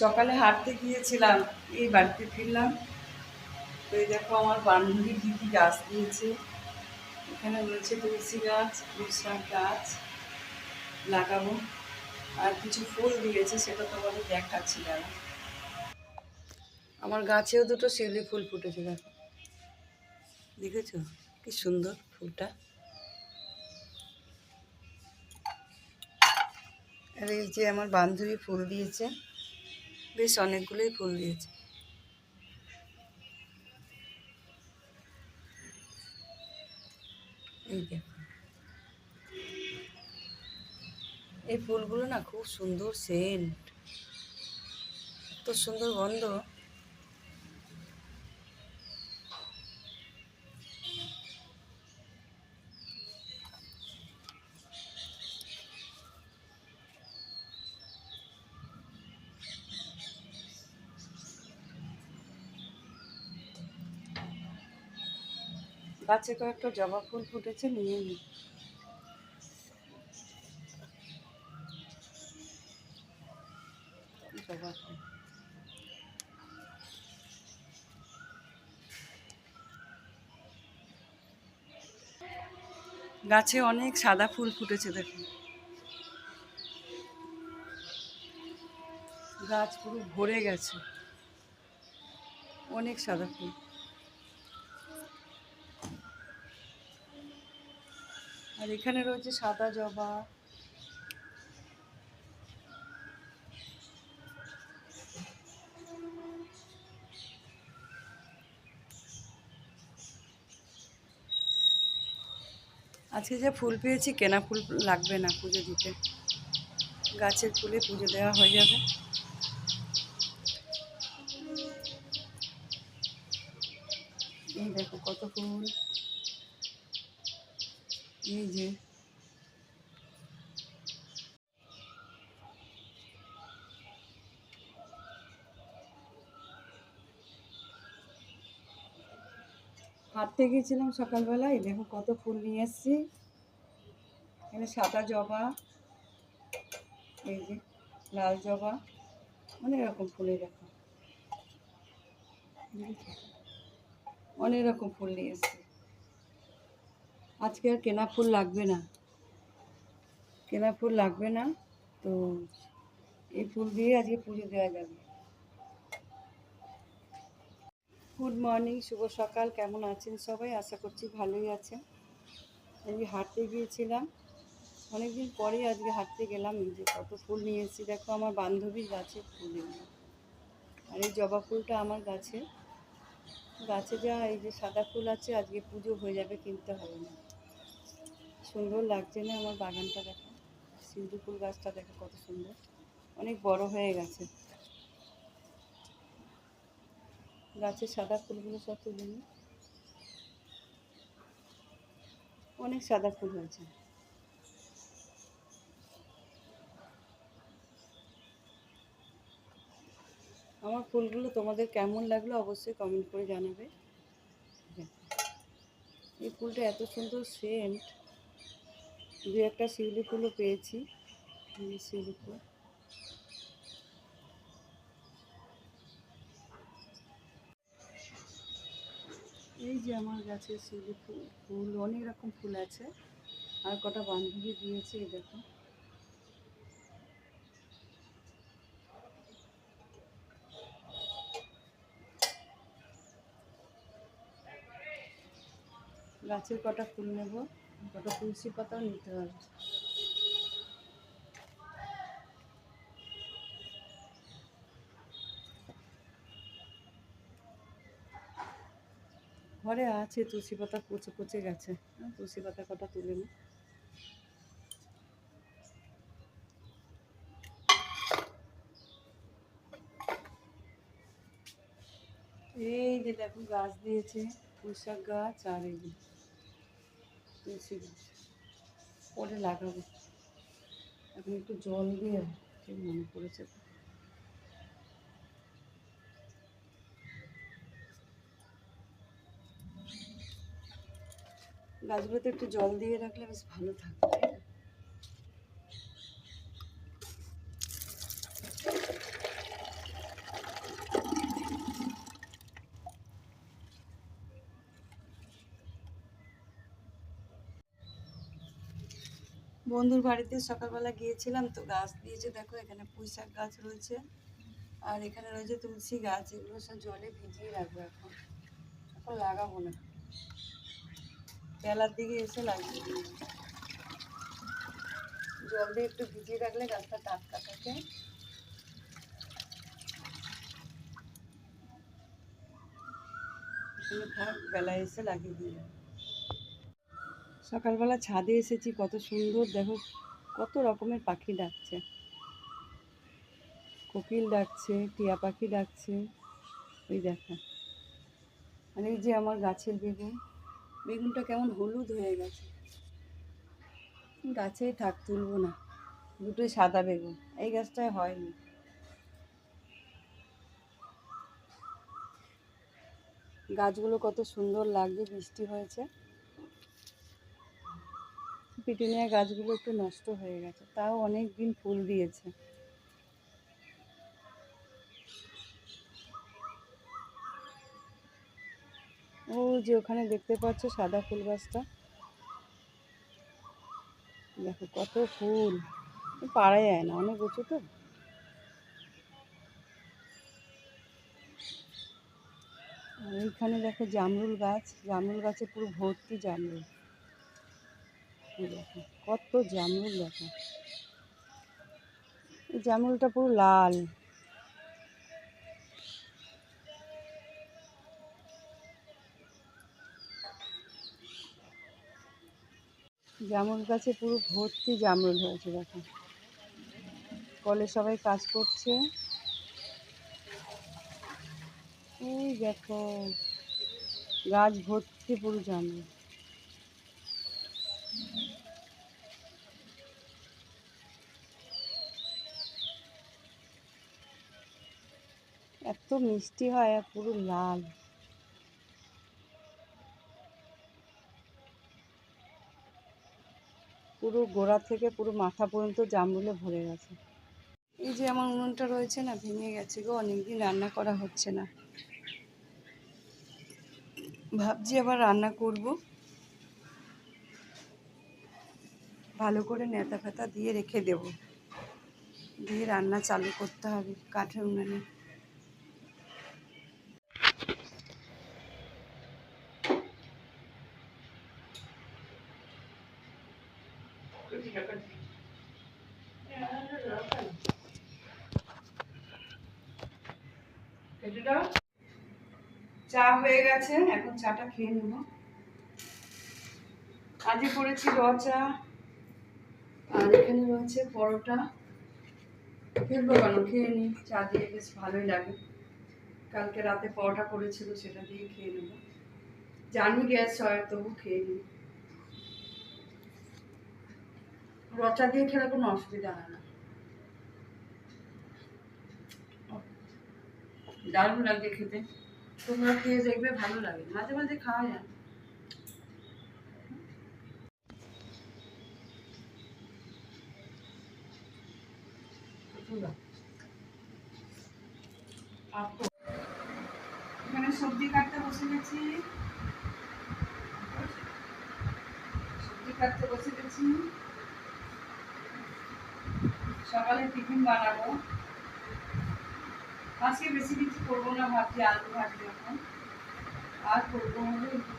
সকালে হাঁটতে গিয়েছিলাম, এই বাড়িতে ফিরলাম। তো এই দেখো আমার বান্ধবী কী কী গাছ দিয়েছে। এখানে রয়েছে তুলসী গাছ তুলসার গাছ লাগাবো। আর কিছু ফুল দিয়েছে, সেটা তোমাদের দেখাচ্ছি না আমার গাছেও দুটো শিউলি ফুল ফুটেছে, দেখো। দেখেছ? কি সুন্দর ফুলটা। আর এই যে আমার বান্ধবী ফুল দিয়েছে। বেশ অনেকগুলোই ফুল দিয়েছে। এই ফুলগুলো না খুব সুন্দর সেন্ট এত সুন্দর গন্ধ। গাছে কয়েকটা জবা ফুল ফুটেছে, নিয়ে নি। জবা ফুল। গাছে অনেক সাদা ফুল ফুটেছে দেখুন গাছ পুরো ভরে গেছে। অনেক সাদা ফুল। আর এখানে রয়েছে সাদা জবা। আজকে যে ফুল পেয়েছি, কেনা ফুল লাগবে না পুজো দিতে। গাছের ফুলে পুজো দেওয়া হয়ে যাবে। দেখো কত ফুল। এই যে। হাঁটতে গিয়েছিলাম সকালবেলায়, দেখো কত ফুল নিয়ে এসেছি। এখানে সাদা জবা, এই যে লাল জবা, অনেক রকম ফুলের দেখো। অনেক রকম ফুল নিয়ে এসেছি। আজকে আর কেনা ফুল লাগবে না। কেনা ফুল লাগবে না, তো এই ফুল দিয়ে আজকে পুজো দেওয়া যাবে। গুড মর্নিং শুভ সকাল, কেমন আছেন সবাই? আশা করছি ভালোই আছেন। আজকে হাঁটতে গিয়েছিলাম। অনেকদিন পরে আজকে হাঁটতে গেলাম। এই যে কত ফুল নিয়ে এসেছি, দেখো আমার বান্ধবীর গাছে ফুল। আর এই জবা ফুলটা আমার গাছে। গাছে যা এই যে সাদা ফুল আছে, আজকে পুজো হয়ে যাবে, কিনতে হবে না। সুন্দর লাগছে না আমার বাগানটা দেখো। সিন্দু ফুল গাছটা দেখো কত সুন্দর। অনেক বড় হয়ে গেছে। গাছের সাদা ফুলগুলো সব তুলে। অনেক সাদা ফুল হয়েছে। আমার ফুলগুলো তোমাদের কেমন লাগল অবশ্যই কমেন্ট করে জানাবে। এই ফুলটা এত সুন্দর সেন্ট দু একটা শিউলি ফুলও পেয়েছি। শিউলি ফুল। এই যে আমার গাছের শিউলি ফুল ফুল, অনেক রকম ফুল আছে। আর কটা বান্ধবী দিয়েছে, এই দেখো। গাছের কটা ফুল নেব? কটা তুলসী পাতাও নিতে হবে। ঘরে আছে তুলসী পাতা পচে পচে গেছে। হ্যাঁ, তুলসী পাতা কটা তুলে নি। এই যে দেখো গাছ দিয়েছে পুঁইশাক গাছ আর এই পরে লাগাবো। এখন একটু জল দিয়ে ঠিক মনে পড়েছে। গাছগুলোতে একটু জল দিয়ে রাখলে বেশ ভালো থাকবে বন্ধুর বাড়িতে সকালবেলা গিয়েছিলাম তো গাছ দিয়েছে দেখো এখানে পুঁই শাক গাছ রয়েছে। আর এখানে রয়েছে তুলসী গাছ, এগুলো সব জলে ভিজিয়ে রাখব এখন। এখন লাগাবো না। বেলার দিকে এসে লাগিয়ে জল দিয়ে একটু ভিজিয়ে রাখলে গাছটা টাটকা থাকে। বেলায় এসে লাগিয়ে দিয়ে। সকালবেলা ছাদে এসেছি, কত সুন্দর, দেখো, কত রকমের পাখি ডাকছে। কোকিল ডাকছে, টিয়া পাখি ডাকছে ওই দেখা। এই যে আমার গাছের বেগুন, বেগুনটা কেমন হলুদ হয়ে গেছে। গাছেই থাক, তুলবো না, দুটোই সাদা বেগুন, এই গাছটায় হয়নি। গাছগুলো কত সুন্দর লাগছে, বৃষ্টি হয়েছে। পিটুনিয়া গাছগুলো একটু নষ্ট হয়ে গেছে, তাও অনেক দিন ফুল দিয়েছে। ও যে ওখানে দেখতে পাচ্ছ সাদা ফুল গাছটা, দেখো কত ফুল পারা যায় না, অনেক উঁচু তো। এইখানে দেখো জামরুল গাছ, জামরুল গাছে পুরো ভর্তি জামরুল। দেখো কত জামরুল দেখো এই জামরুলটা পুরো লাল। জামরুল গাছে পুরো ভর্তি জামরুল হয়েছে, দেখো। কলে সবাই কাজ করছে। এই দেখো, গাছ ভর্তি পুরো জামরুল। এত মিষ্টি হয় আর পুরো লাল। পুরো গোড়া থেকে পুরো মাথা পর্যন্ত জামরুলে ভরে গেছে। এই যে আমার উনুনটা রয়েছে না, ভেঙে গেছে গো, অনেকদিন রান্না করা হচ্ছে না। ভাবছি আবার রান্না করব। ভালো করে নেতা ফেতা দিয়ে রেখে দেব। দিয়ে রান্না চালু করতে হবে কাঠের উনানে। চা হয়ে গেছে এখন চাটা খেয়ে নেব। আজকে করেছি র চা আর এখানে রয়েছে পরোটা। ফেলব কেন? খেয়ে নিই চা দিয়ে বেশ ভালোই লাগে। কালকে রাতে পরোটা করেছিল সেটা দিয়ে খেয়ে নেব। জানি গ্যাস হয় তবু খেয়ে নিই রচা দিয়ে খেলে কোনো অসুবিধা হয় না। দারুণ লাগছে খেতে। তোমরা খেয়ে দেখবে ভালো লাগে। মাঝে মাঝে খাওয়া যায়। এখানে সবজি কাটতে বসে গেছি। সবজি কাটতে বসে গেছি। সকালে টিফিন বানাবো আজকে বেশি কিছু করব না, ভাবছি আলু ভাজবো এখন আর করব হলো রুটি।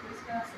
পরিষ্কার আছে।